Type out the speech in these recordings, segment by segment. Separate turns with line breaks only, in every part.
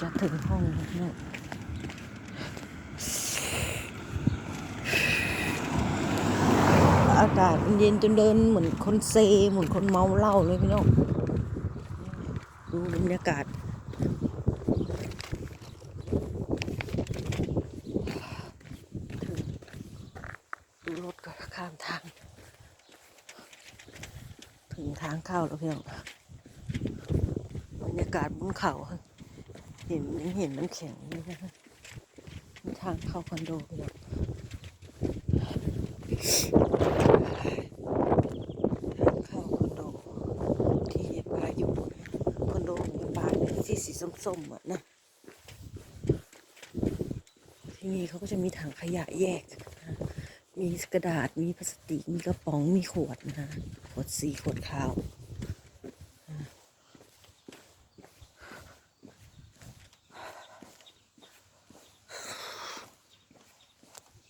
จะถึงห้องแล้วอากาศเย็นจนเดินเหมือนคนเซเหมือนคนเมาเหล้าเลยพี่น้องดูบรรยากาศดูรถก็ข้ามทาง ถึงทางเข้าแล้วพี่น้องบรรยากาศบนเขา เห็นเห็นน้ำแข็งอยู่นะคะทางเข้าคอนโดพี่น้องทางเข้าคอนโดที่เยปาอยู่คอนโดของเยปาที่สีส้มๆอะนะที่นี่เขาก็จะมีถังขยะแยก มีกระดาษมีพลาสติกมีกระป๋องมีขวดนะคะขวดสีขวดขาว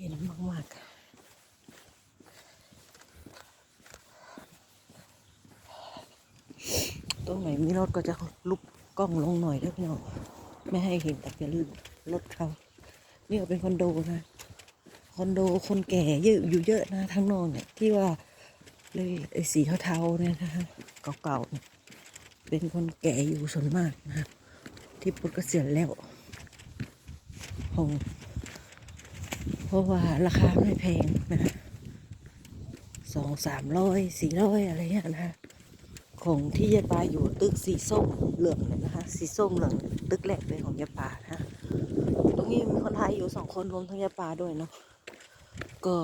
เย็นมากๆตรงไหนมีรถก็จะลุกกล้องลงหน่อยด้วพี่น้องไม่ให้เห็นแต่อย่าลืมรถเขานี่ก็เป็นคอนโดนะคอนโดคนแก่เยอะอยู่เยอะนะทั้งนอกเนี่ยที่ว่าเลยไอ้สีเทาๆเนี่ยนะคะเก่าๆเนี่ยเป็นคนแก่อยู่ส่วนมากนะที่ปลดเกษียณแล้วห้อง เพราะว่าราคาไม่แพงนะสองสามร้อยสี่ร้อยอะไรเงี้ยนะคะของที่ยายปาอยู่ตึกสีส้มเหลืองเนี่ยนะคะ สีส้มเหลืองตึกแรกเลยของยายปานะตรงนี้มีคนไทยอยู่สองคนรวมทั้งยาปลาด้วยเนาะก็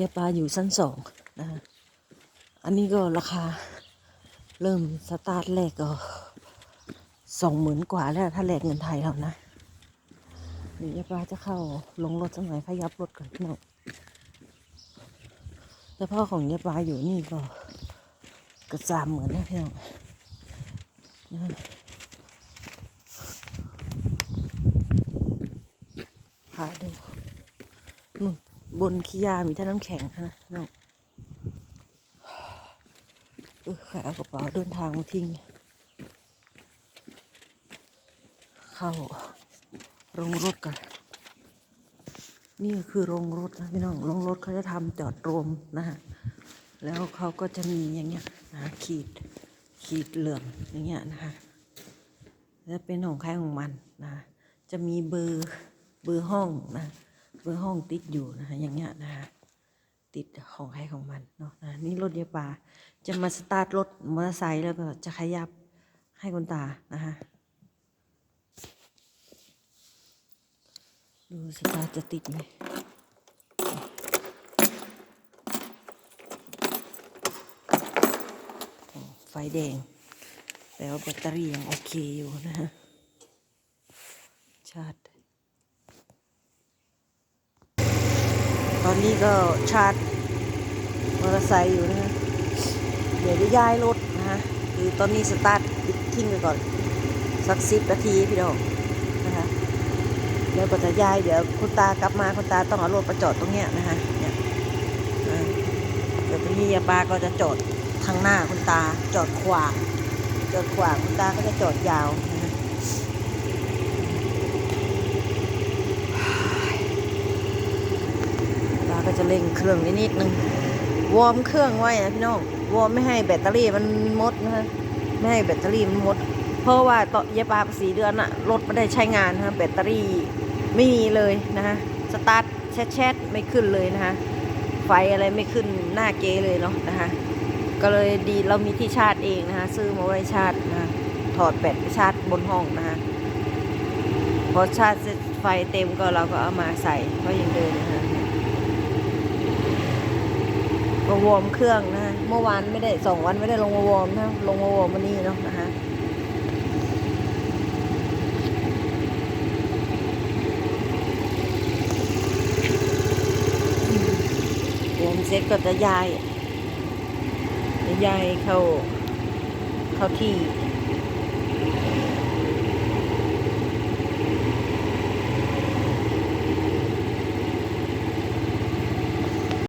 ยาปลาอยู่ชั้นสองนะฮะอันนี้ก็ราคาเริ่มสตาร์ทแรกก็สองหมื่นกว่าแล้วถ้าแลกเงินไทยแล้วนะ เดี๋ยวยาปลาจะเข้าลงรถสักหน่อยขยับรถก่อนพี่น้องแต่พ่อของยาปลาอยู่นี่ก็ก็สามเหมื่นนะพี่น้องนะหาดูนู่นบนขี้ยามีท่าน้ำแข็งนะน้องเออขายเอากระเป๋าเดินทางมาทิ้ง เข้า โรงรถกัน นี่คือโรงรถนะพี่น้องโรงรถเขาจะทำจอดรวมนะฮะแล้วเขาก็จะมีอย่างเงี้ยนะขีดขีดเหลืองอย่างเงี้ยนะคะแล้วเป็นของใครของมันนะจะมีเบอร์เบอร์ห้องนะเบอร์ห้องติดอยู่นะคะอย่างเงี้ยนะคะติดของใครของมันเนาะนะนี่รถเยาปาจะมาสตาร์ทรถมอเตอร์ไซค์แล้วก็จะขยับให้คุณตานะคะ ดูสตาร์จะติดไหมไฟแดง แต่ว่าแบตเตอรี่ยังโอเคอยู่นะฮะชาร์จตอนนี้ก็ชาร์จมอเตอร์ไซค์อยู่นะฮะเดี๋ยวจะย้ายรถนะฮะคือตอนนี้สตาร์ทปิดทิ้งไปก่อน สักสิบนาทีพี่น้องนะคะ แล้วก็จะย้ายเดี๋ยวคุณตากลับมาคุณตาต้องเอารถมาจอดตรงเนี้ยนะคะเนี่ยเดี๋ยวตรงนี้ยาปาก็จะจอดทางหน้าคุณตาจอดขวางจอดขวางคุณตาก็จะจอดยาวนะคะตาก็จะเร่งเครื่องนิดนึงวอร์มเครื่องไว้นะพี่น้องวอร์มไม่ให้แบตเตอรี่มันหมดนะฮะไม่ให้แบตเตอรี่มันหมด เพราะว่าต่อยาปลาสีเดือนอะรถไม่ได้ใช้งานนะฮะแบตเตอรี่ ไม่มีเลยนะฮะสตาร์ทแชทแชทไม่ขึ้นเลยนะฮะไฟอะไรไม่ขึ้นหน้าเกเลยเนาะนะฮะก็เลยดีเรามีที่ชาร์จเองนะฮะซื้อมาไว้ชาร์จนะฮะถอดแบตชาร์จบนห้องนะฮะพอชาร์จไฟเต็มก็เราก็เอามาใส่ก็ยังเดินนะฮะก็วอร์มเครื่องนะะเมื่อวานไม่ได้สองวันไม่ได้ลงมาวอร์มนะลงมาวอร์มวันนี้เนาะนะฮะวอร์ม เสร็จก็จะย้ายย้ายเข้าเข้าที่